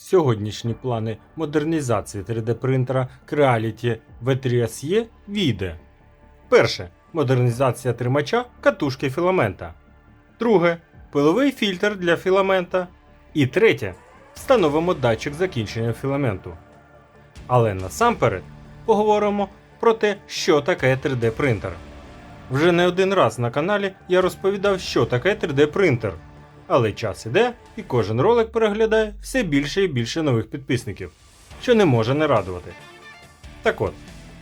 Сьогоднішні плани модернізації 3D принтера Creality V3SE віде. Перше. Модернізація тримача катушки філамента. Друге. Пиловий фільтр для філамента. І третє. Встановимо датчик закінчення філаменту. Але насамперед поговоримо про те, що таке 3D принтер. Вже не один раз на каналі я розповідав, що таке 3D принтер. Але час іде, і кожен ролик переглядає все більше і більше нових підписників, що не може не радувати. Так от,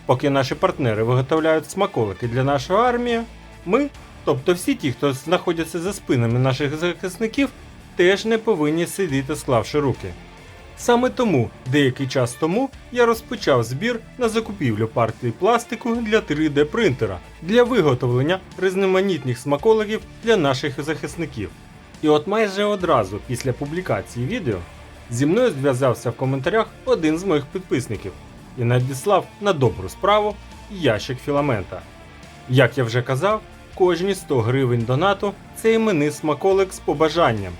поки наші партнери виготовляють смаколики для нашої армії, ми, тобто всі ті, хто знаходяться за спинами наших захисників, теж не повинні сидіти склавши руки. Саме тому деякий час тому я розпочав збір на закупівлю партії пластику для 3D принтера для виготовлення різноманітних смакологів для наших захисників. І от майже одразу після публікації відео зі мною зв'язався в коментарях один з моїх підписників і надіслав на добру справу ящик філамента. Як я вже казав, кожні 100 гривень донату це іменний смаколик з побажанням,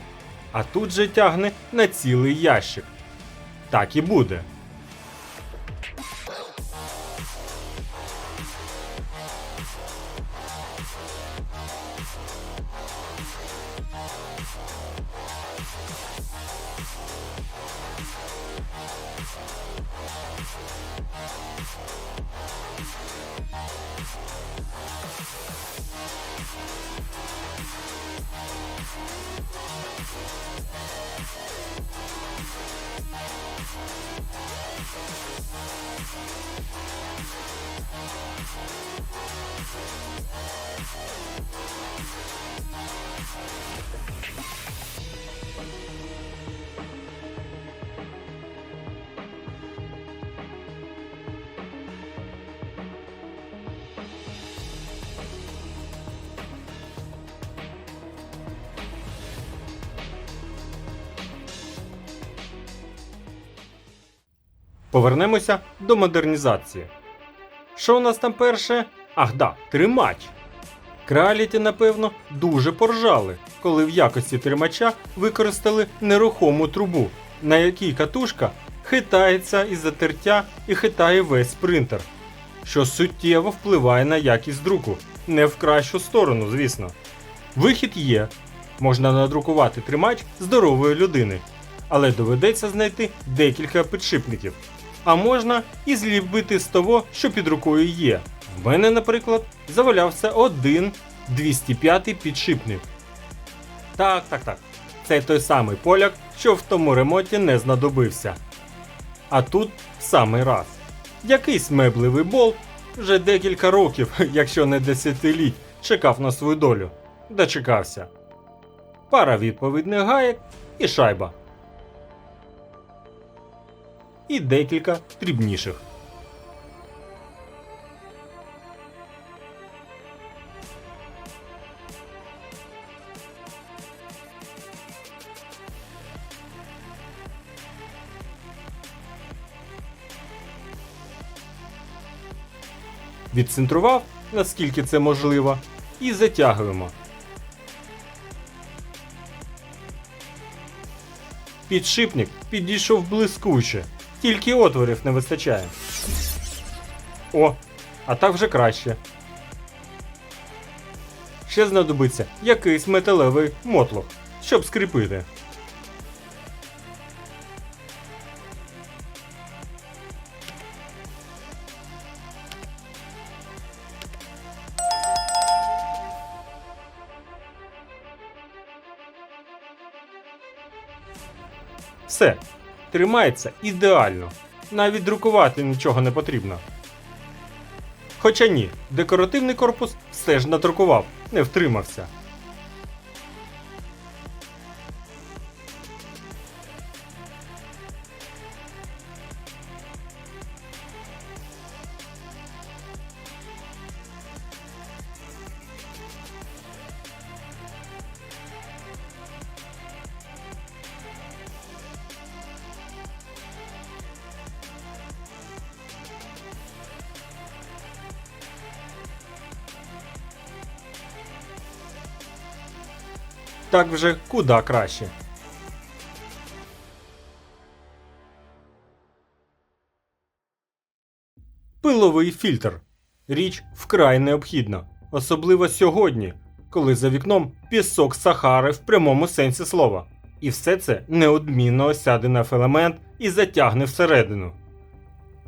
а тут же тягне на цілий ящик. Так і буде. Повернемося до модернізації. Що у нас там перше? Ах да, тримач. Краліті, напевно, дуже поржали, коли в якості тримача використали нерухому трубу, на якій катушка хитається із затертя і хитає весь принтер, що суттєво впливає на якість друку, не в кращу сторону, звісно. Вихід є. Можна надрукувати тримач здорової людини, але доведеться знайти декілька підшипників. А можна і зліпити з того, що під рукою є. В мене, наприклад, завалявся один 205 підшипник. Так, так, так. Це той самий поляк, що в тому ремонті не знадобився. А тут самий раз. Якийсь меблевий болт вже декілька років, якщо не десятиліть, чекав на свою долю. Дочекався. Пара відповідних гаєк і шайба. І декілька дрібніших. Відцентрував, наскільки це можливо, і затягуємо. Підшипник підійшов блискуче, тільки отворів не вистачає. О, а так вже краще. Ще знадобиться якийсь металевий мотлох, щоб скріпити. Все, тримається ідеально. Навіть друкувати нічого не потрібно. Хоча ні, декоративний корпус все ж надрукував, не втримався. так вже куда краще. Пиловий фільтр річ вкрай необхідна, особливо сьогодні, коли за вікном пісок сахари в прямому сенсі слова, і все це неодмінно осяде на фелемент і затягне всередину.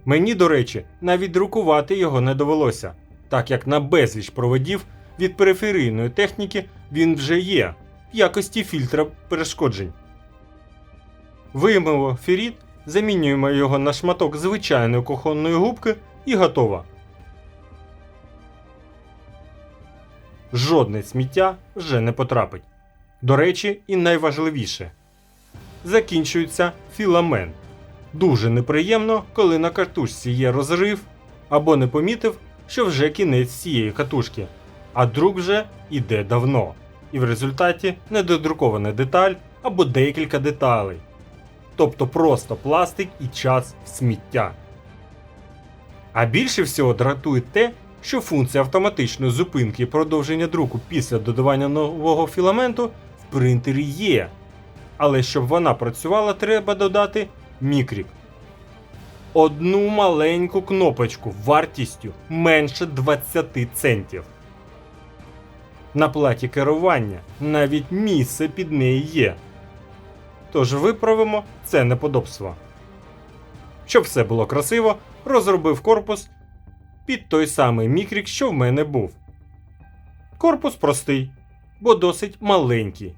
Мені, до речі, навіть друкувати його не довелося, так як на безліч проводів від периферійної техніки він вже є, якості фільтра перешкоджень. Виймемо феріт, замінюємо його на шматок звичайної кухонної губки і готово. Жодне сміття вже не потрапить. До речі, і найважливіше закінчується філамент. Дуже неприємно, коли на катушці є розрив або не помітив, що вже кінець цієї катушки, а друк вже іде давно, і в результаті недодрукована деталь або декілька деталей. Тобто просто пластик і час сміття. А більше всього дратує те, що функція автоматичної зупинки і продовження друку після додавання нового філаменту в принтері є. Але щоб вона працювала, треба додати мікрік. Одну маленьку кнопочку вартістю менше 20 центів. На платі керування навіть місце під неї є. Тож виправимо це неподобство. Щоб все було красиво, розробив корпус під той самий мікрік, що в мене був. Корпус простий, бо досить маленький.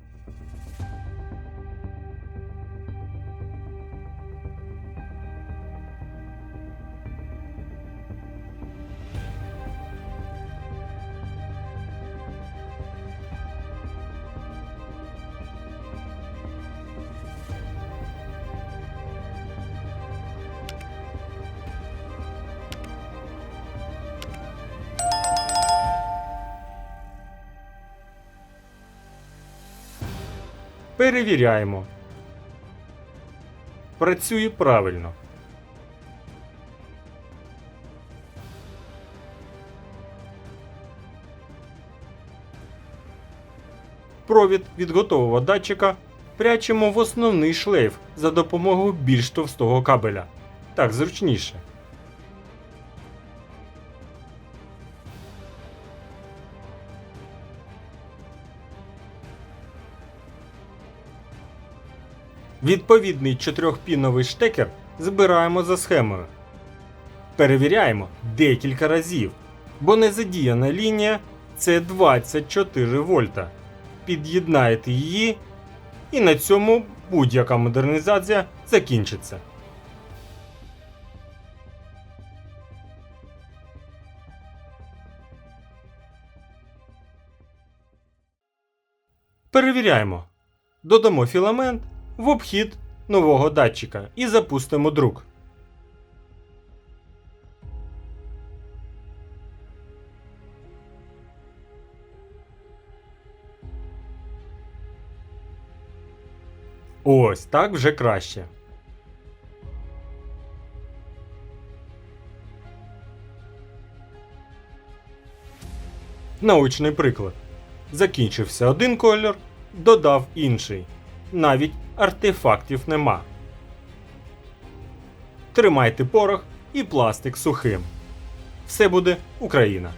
Перевіряємо. Працює правильно. Провід від готового датчика прячемо в основний шлейф за допомогою більш товстого кабеля. Так зручніше. Відповідний чотирьохпіновий штекер збираємо за схемою. Перевіряємо декілька разів, бо незадіяна лінія це 24 вольта. Під'єднаєте її, і на цьому будь-яка модернізація закінчиться. Перевіряємо. Додамо філамент в обхід нового датчика і запустимо друк. Ось так вже краще. Научний приклад. Закінчився один колір, додав інший. Навіть артефактів нема. Тримайте порох і пластик сухим. Все буде Україна!